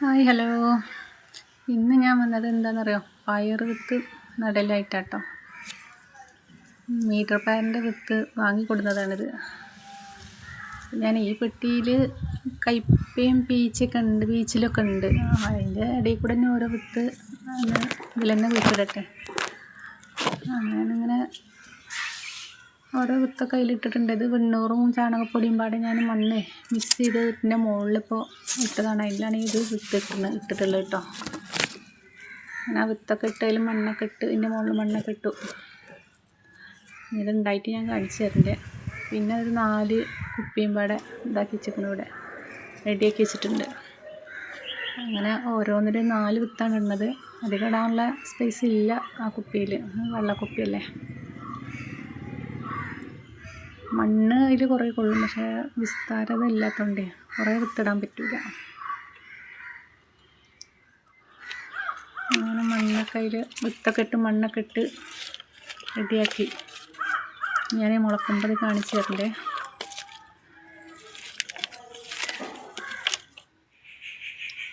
Hi hello. ഇന്ന് ഞാൻ വന്നത് എന്താണെന്നറിയോ പയർ വിത്ത് നടലായിട്ടാട്ടോ. മീറ്റർ പയറിന്റെ വിത്ത് വാങ്ങിക്കൊടുന്നതാണിത്. ഞാൻ ഈ പെട്ടിയിൽ കയ്പയും പീച്ചൊക്കെ ഉണ്ട് പീച്ചിലൊക്കെ ഉണ്ട്. അതിന്റെ ഇടയിൽ കൂടെ തന്നെ ഓരോ വിത്ത് ഇതിൽ തന്നെ കുഴിച്ചിടട്ടെ. അങ്ങനെങ്ങനെ ഓരോ വിത്തൊക്കെ കയ്യിലിട്ടിട്ടുണ്ട്. ഇത് വെണ്ണൂറും ചാണകപ്പൊടിയും പാടെ ഞാൻ മണ്ണ് മിക്സ് ചെയ്ത് ഇതിന്റെ മുകളിലിപ്പോൾ ഇട്ടതാണ്. അതിലാണ് ഇത് വിത്ത് ഇട്ടുന്നത് ഇട്ടിട്ടുള്ളത് കേട്ടോ. ഞാൻ ആ വിത്തൊക്കെ ഇട്ടതിൽ മണ്ണൊക്കെ ഇട്ട് ഇതിന്റെ മുകളിൽ മണ്ണൊക്കെ ഇട്ടു. ഇതുണ്ടായിട്ട് ഞാൻ കാണിച്ചു തരണ്ടേ. പിന്നെ ഒരു നാല് കുപ്പിയും പാടെ ഇതാക്കി വെച്ചിരിക്കുന്നു ഇവിടെ. റെഡിയാക്കി വെച്ചിട്ടുണ്ട്. അങ്ങനെ ഓരോന്നിലും നാല് വിത്താണ് ഇടുന്നത്. അധികം ഇടാനുള്ള സ്പേസ് ഇല്ല ആ കുപ്പിയിൽ വെള്ളക്കുപ്പിയല്ലേ മണ്ണ് അതിൽ കുറേ കൊള്ളും പക്ഷേ വിസ്താരത ഇല്ലാത്തതുകൊണ്ട് കുറേ വിത്തിടാൻ പറ്റില്ല അങ്ങനെ മണ്ണൊക്കെ അതിൽ വിത്തൊക്കെ ഇട്ട് മണ്ണൊക്കെ ഇട്ട് റെഡിയാക്കി. ഞാൻ മുളക്കുമ്പോൾ കാണിച്ചു തരണ്ടേ.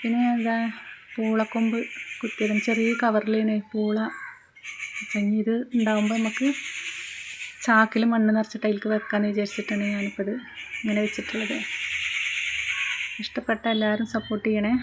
പിന്നെ എന്താ പൂളക്കൊമ്പ് കുത്തിയതും? ചെറിയ കവറിലേനെ പൂള ഇത് ഉണ്ടാകുമ്പോൾ നമുക്ക് ചാക്കിൽ മണ്ണ് നിറച്ചിട്ട് അതിലേക്ക് വെക്കാമെന്ന് വിചാരിച്ചിട്ടാണ് ഞാനിപ്പോൾ ഇത് ഇങ്ങനെ വെച്ചിട്ടുള്ളത്. ഇഷ്ടപ്പെട്ട എല്ലാവരും സപ്പോർട്ട് ചെയ്യണേ.